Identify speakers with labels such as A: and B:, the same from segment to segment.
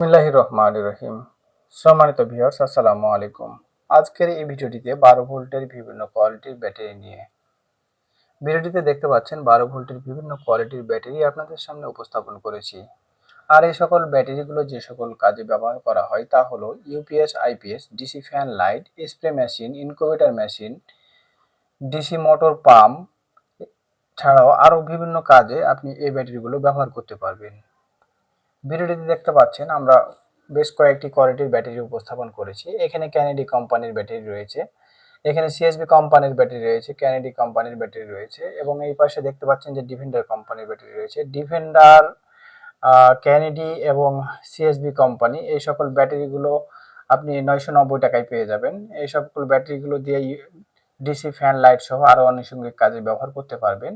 A: বিসমিল্লাহ রহমান রহিম সম্মানিত ভিউয়ার্স, আসসালামু আলাইকুম। আজকের এই ভিডিওটিতে বারো ভোল্টের বিভিন্ন কোয়ালিটির ব্যাটারি নিয়ে। ভিডিওটিতে দেখতে পাচ্ছেন বারো ভোল্টের বিভিন্ন কোয়ালিটির ব্যাটারি আপনাদের সামনে উপস্থাপন করেছি। আর এই সকল ব্যাটারিগুলো যে সকল কাজে ব্যবহার করা হয় তা হলো UPS, IPS, DC fan light, spray machine incubator machine, DC motor pump ছাড়াও আরও বিভিন্ন কাজে আপনি এই ব্যাটারিগুলো ব্যবহার করতে পারবেন। ভিডিওটিতে দেখতে পাচ্ছেন, আমরা বেশ কয়েকটি কোয়ালিটির ব্যাটারি উপস্থাপন করেছি। এখানে ক্যানেডি কোম্পানির ব্যাটারি রয়েছে। এখানে সিএসবি কোম্পানির ব্যাটারি রয়েছে ক্যানেডি কোম্পানির ব্যাটারি রয়েছে এবং এই পাশে দেখতে পাচ্ছেন যে ডিফেন্ডার কোম্পানির ব্যাটারি রয়েছে। ডিফেন্ডার ক্যানেডি এবং সিএসবি কোম্পানি এই সকল ব্যাটারিগুলো আপনি নয়শো নব্বই টাকায় পেয়ে যাবেন। এই সকল ব্যাটারিগুলো দিয়ে ডিসি ফ্যান লাইট সহ আরও আনুষঙ্গিক কাজে ব্যবহার করতে পারবেন।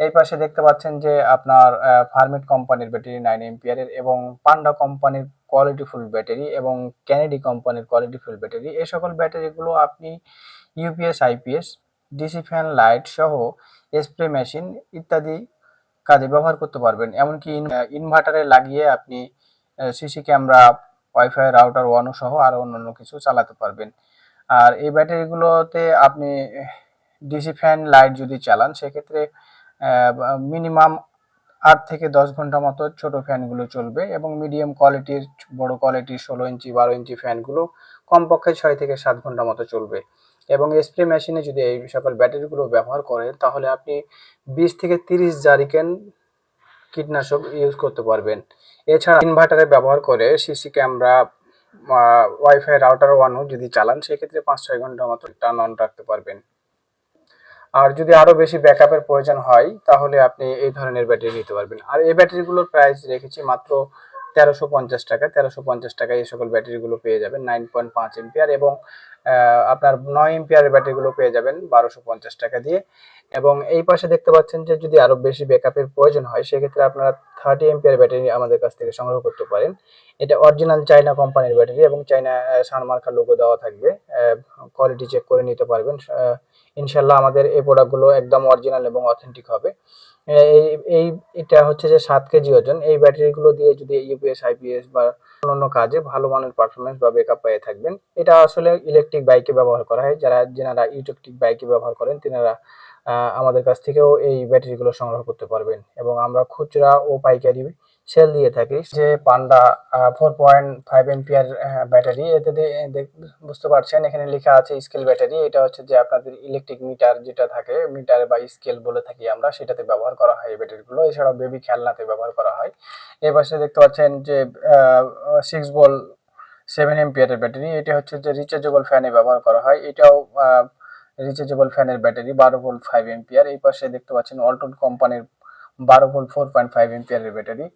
A: এই পাশে দেখতে পাচ্ছেন যে আপনার ফার্মেট কোম্পানির ব্যাটারি নাইন এমপিয়ারের এবং পান্ডা কোম্পানির কোয়ালিটি ফুল ব্যাটারি এবং ক্যানেডি কোম্পানির কোয়ালিটি ফুল ব্যাটারি। এই সকল ব্যাটারিগুলো আপনি UPS IPS DC fan light সহ স্প্রে মেশিন ইত্যাদি কাজে ব্যবহার করতে পারবেন। এমনকি ইনভার্টারে লাগিয়ে আপনি সিসি ক্যামেরা ওয়াইফাই রাউটার ওয়ানও সহ আরও অন্যান্য কিছু চালাতে পারবেন। আর এই ব্যাটারিগুলোতে আপনি ডিসি ফ্যান, লাইট যদি চালান, সেক্ষেত্রে মিনিমাম আট থেকে দশ ঘণ্টা মতো ছোট ফ্যানগুলো চলবে এবং মিডিয়াম কোয়ালিটির, বড় কোয়ালিটির ষোলো ইঞ্চি, বারো ইঞ্চি ফ্যানগুলো কমপক্ষে ছয় থেকে সাত ঘণ্টা মতো চলবে। এবং স্প্রে মেশিনে যদি এই সকল ব্যাটারিগুলো ব্যবহার করেন, তাহলে আপনি বিশ থেকে তিরিশ জারিকেন কীটনাশক ইউজ করতে পারবেন। এছাড়া ইনভার্টারে ব্যবহার করে সিসি ক্যামেরা ওয়াইফাই রাউটার ওয়ানও যদি চালান, সেক্ষেত্রে পাঁচ ছয় ঘণ্টা মতো টার্ন অন রাখতে পারবেন। আর যদি আরও বেশি ব্যাকআপের প্রয়োজন হয়, তাহলে আপনি এই ধরনের ব্যাটারি নিতে পারবেন। আর এই ব্যাটারিগুলোর প্রাইস রেখেছি মাত্র তেরোশো পঞ্চাশ টাকা, তেরোশো পঞ্চাশ টাকায় এই সকল ব্যাটারিগুলো পেয়ে যাবেন নাইন পয়েন্ট পাঁচ এম্পিয়ার এবং আপনার নয় এম্পিয়ারের ব্যাটারিগুলো পেয়ে যাবেন বারোশো পঞ্চাশ টাকা দিয়ে। এবং এই পাশে দেখতে পাচ্ছেন যে যদি আরও বেশি ব্যাকআপের প্রয়োজন হয়, সেক্ষেত্রে আপনারা থার্টি এম্পিয়ার ব্যাটারি আমাদের কাছ থেকে সংগ্রহ করতে পারেন। এটা অরিজিনাল চাইনা কোম্পানির ব্যাটারি এবং চাইনা সানমার্কা লোগো দেওয়া থাকবে। কোয়ালিটি চেক করে নিতে পারবেন। ইনশাল্লাহ আমাদের এই প্রোডাক্টগুলো একদম অরিজিনাল এবং অথেন্টিক হবে। এই এই, এটা হচ্ছে যে সাত কেজি ওজন। এই ব্যাটারিগুলো দিয়ে যদি ইউপিএস আইপিএস বা অন্যান্য কাজে ভালো মানের পারফরমেন্স বা বেকআপ পেয়ে থাকবেন। এটা আসলে ইলেকট্রিক বাইকে ব্যবহার করা হয়। যারা যেনারা ইলেকট্রিক বাইকে ব্যবহার করেন, তেনারা আমাদের কাছ থেকেও এই ব্যাটারিগুলো সংগ্রহ করতে পারবেন। এবং আমরা খুচরা ও পাইকারি সেল দিয়ে থাকি। যে Panda four point five ampere battery এতে বুঝতে পারছেন, এখানে লেখা আছে স্কেল ব্যাটারি এটা হচ্ছে যে আপনাদের ইলেকট্রিক মিটার যেটা থাকে মিটার বা স্কেল বলে থাকি আমরা, সেটাতে ব্যবহার করা হয় এই ব্যাটারিগুলো এছাড়াও বেবি খেলনাতে ব্যবহার করা হয়। এই পাশে দেখতে পাচ্ছেন যে সিক্স বল সেভেন এমপিয়ারের ব্যাটারি এটা হচ্ছে যে রিচার্জেবল ফ্যানে ব্যবহার করা হয়। এটাও রিচার্জেবল ফ্যানের ব্যাটারি বারো ভোল্ট ফাইভ এমপিয়ার এই পাশে দেখতে পাচ্ছেন অল্টন কোম্পানির বারো ভোল্ট ফোর পয়েন্ট ফাইভ এমপিয়ারের ব্যাটারি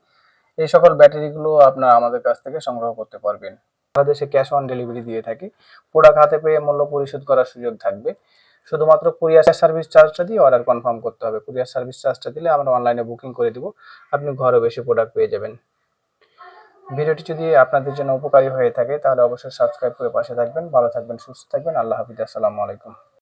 A: এই সকল ব্যাটারিগুলো আপনারা আমাদের কাছ থেকে সংগ্রহ করতে পারবেন। বাংলাদেশে ক্যাশ অন ডেলিভারি দিয়ে থাকি। প্রোডাক্ট হাতে পেয়ে মূল্য পরিশোধ করার সুযোগ থাকবে। শুধুমাত্র কুরিয়ার সার্ভিস চার্জটা দিয়ে অর্ডার কনফার্ম করতে হবে। কুরিয়ার সার্ভিস চার্জটা দিলে আমরা অনলাইনে বুকিং করে দিব। আপনি ঘরে বেশি প্রোডাক্ট পেয়ে যাবেন। ভিডিওটি যদি আপনাদের জন্য উপকারী হয়ে থাকে, তাহলে অবশ্যই সাবস্ক্রাইব করে পাশে থাকবেন। ভালো থাকবেন, সুস্থ থাকবেন। আল্লাহ হাফিজ। আসসালামু আলাইকুম।